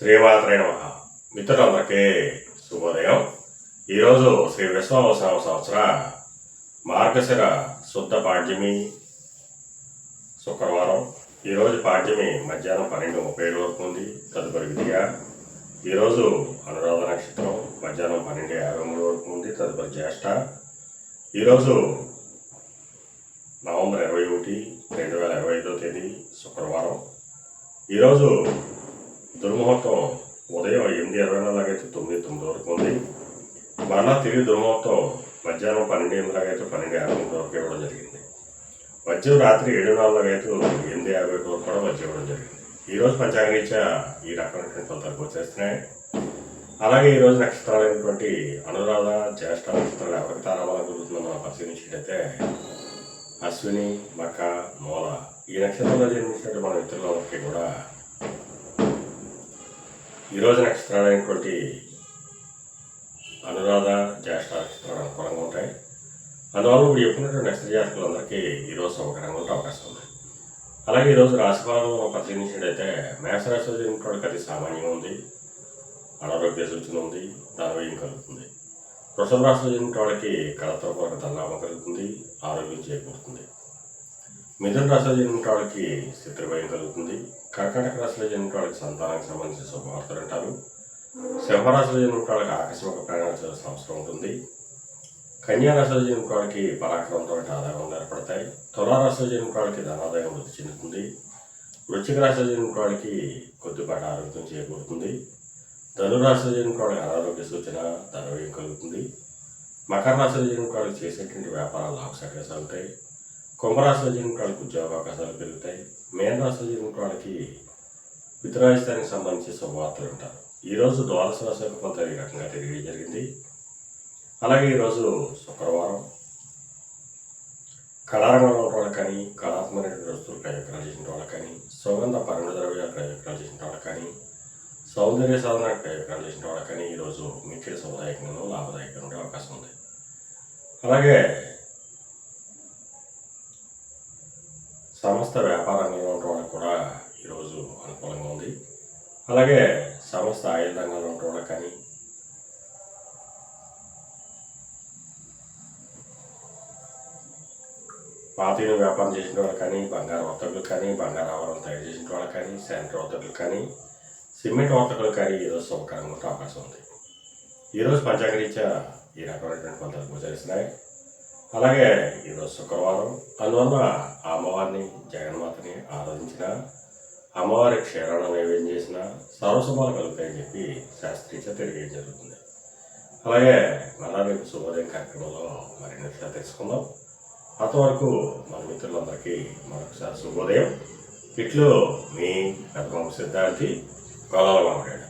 శ్రీమాత్రే నమ. మిత్రులందరికీ శుభోదయం. ఈరోజు శ్రీ విశ్వావసర సంవత్సర మార్గశిర శుద్ధ పాడ్యమి శుక్రవారం. ఈరోజు పాడ్యమి మధ్యాహ్నం పన్నెండు ముప్పై ఏడు వరకు ఉంది. తదుపరి విధిగా ఈరోజు అనురాధ నక్షత్రం మధ్యాహ్నం పన్నెండు యాభై మూడు వరకు ఉంది. తదుపరి జ్యేష్ఠ. ఈరోజు నవంబర్ ఇరవై ఒకటి రెండు వేల ఇరవై ఐదో తేదీ శుక్రవారం. ఈరోజు దుర్ముహూర్తం ఉదయం ఎనిమిది ఇరవై నాలుగైతే తొమ్మిది తొమ్మిది వరకు ఉంది. మరలా తిరిగి దుర్ముహూర్తం మధ్యాహ్నం పన్నెండు ఎనిమిదిలాగైతే పన్నెండు యాభై ఎనిమిది వరకు ఇవ్వడం జరిగింది. మద్యం రాత్రి ఏడు నాలుగులాగైతే ఎనిమిది యాభై ఒకటి వరకు కూడా వజ్రం ఇవ్వడం జరిగింది. ఈరోజు పంచాంగరీత్యా ఈ రకమైనటువంటి ఫలితాలు వచ్చేస్తున్నాయి. అలాగే ఈరోజు నక్షత్రాలైనటువంటి అనురాధ జ్యేష్ఠ నక్షత్రాలు ఎవరికి తారాబలం జరుగుతుందో మనం పరిశీలించినట్టయితే అశ్విని మక మూల ఈ నక్షత్రంలో జన్మించినటువంటి మన మిత్రులందరికీ కూడా ఈరోజు నక్షత్రాలైనటువంటి అనురాధ జ్యేష్ఠ నక్షత్రాలు అనుకూలంగా ఉంటాయి. అందువల్ల ఇప్పుడు చెప్పినటువంటి నక్షత్ర జాతకులందరికీ ఈరోజు శుభకరంగా ఉండే అవకాశం ఉంది. అలాగే ఈరోజు రాశిఫలం పరిశీలించినట్టయితే మేషరాశిలో జరిగినటువంటి అతి సామాన్యంగా ఉంది. అనారోగ్య సూచన ఉంది. ధనవ్యయం కలుగుతుంది. వృషభ రాశిలో జరిగిన వాళ్ళకి కళతో పాటు ధనలాభం కలుగుతుంది. ఆరోగ్యం చేకూరుతుంది. మిథున రాశిలో జన్మించిన వాళ్ళకి స్థితిభయం కలుగుతుంది. కర్కాటక రాశిలో జన్మించిన వాళ్ళకి సంతానానికి సంబంధించిన శుభవార్తలు అంటారు సింహరాశిలో జన్మించిన వాళ్ళకి ఆకస్మిక ప్రయాణాలు చేయాల్సిన అవసరం ఉంటుంది. కన్యా రాశిలో జన్మించిన వాళ్ళకి పరాక్రమంతో ఆదాయం ఏర్పడతాయి. తులారాశిలో జన్మించిన వాళ్ళకి ధనాదాయం వృద్ధి చెందుతుంది. వృశ్చిక రాశిలో జన్మించిన వాళ్ళకి కొద్దిపాటి ఆరోగ్యం చేకూరుతుంది. ధనురాశిలో జన్మించిన వాళ్ళకి అనారోగ్య సూచన ధనవ్యయం కలుగుతుంది. మకర రాశిలో జన్మించిన వాళ్ళకి చేసేటువంటి వ్యాపారాలు లాభసాటిగా సాగుతాయి. కుంభరాశిలో జన్మించిన వాళ్ళకి ఉద్యోగ అవకాశాలు పెరుగుతాయి. మేన రాశిలో జన్మించిన వాళ్ళకి పితరాయిస్తానికి సంబంధించి శుభవార్తలు ఉంటారు ఈరోజు ద్వాదశ రాశి యొక్క కొంత ఈ రకంగా తిరిగి జరిగింది. అలాగే ఈరోజు శుక్రవారం. కళారంగంలో ఉన్న వాళ్ళకి కానీ కళాత్మకమైనటువంటి వస్తువులు ప్రయోజనాలు చేసిన వాళ్ళకి కానీ సుగంధ పరిమళ ద్రవ్యాలు ప్రయోజనాలు చేసిన వాళ్ళకి కానీ సౌందర్య సాధన ప్రయోజనాలు చేసిన వాళ్ళకి కానీ ఈరోజు మిక్కిలి సౌదాయకంగా లాభదాయకంగా ఉండే అవకాశం ఉంది. అలాగే సంస్థ వ్యాపార రంగంలో ఉన్న వాళ్ళకి కూడా ఈరోజు అనుకూలంగా ఉంది అలాగే సంస్థ ఆయుధ రంగంలో ఉన్న కానీ పాతీలు వ్యాపారం చేసిన వాళ్ళు కానీ బంగారు వర్తకులు కానీ బంగారు ఆవరణలు తయారు చేసిన వాళ్ళు కానీ శానిటరీ వర్తకులు కానీ సిమెంట్ వర్తకులు కానీ ఈరోజు శుభకరంగా ఉంటే అవకాశం ఉంది. ఈరోజు పంచాంగరీత్యా ఈ రకమైనటువంటి పద్ధతులు గోచరిస్తున్నాయి. అలాగే ఈరోజు శుక్రవారం అందువల్ల ఆ అమ్మవారిని జగన్మాతని ఆరాధించిన అమ్మవారి క్షీరణ నైవేద్యం చేసిన సర్వశుభాలు కలుగుతాయని చెప్పి శాస్త్రీయ తెలియజేయడం జరుగుతుంది. అలాగే మళ్ళా రేపు శుభోదయం కార్యక్రమంలో మరిన్ని విషయాలు తెలుసుకుందాం. అంతవరకు మన మిత్రులందరికీ మరొకసారి శుభోదయం. ఇట్లు మీ పెద్దమ్మ సిద్ధాంతి గోదావరి మాట్లాడారు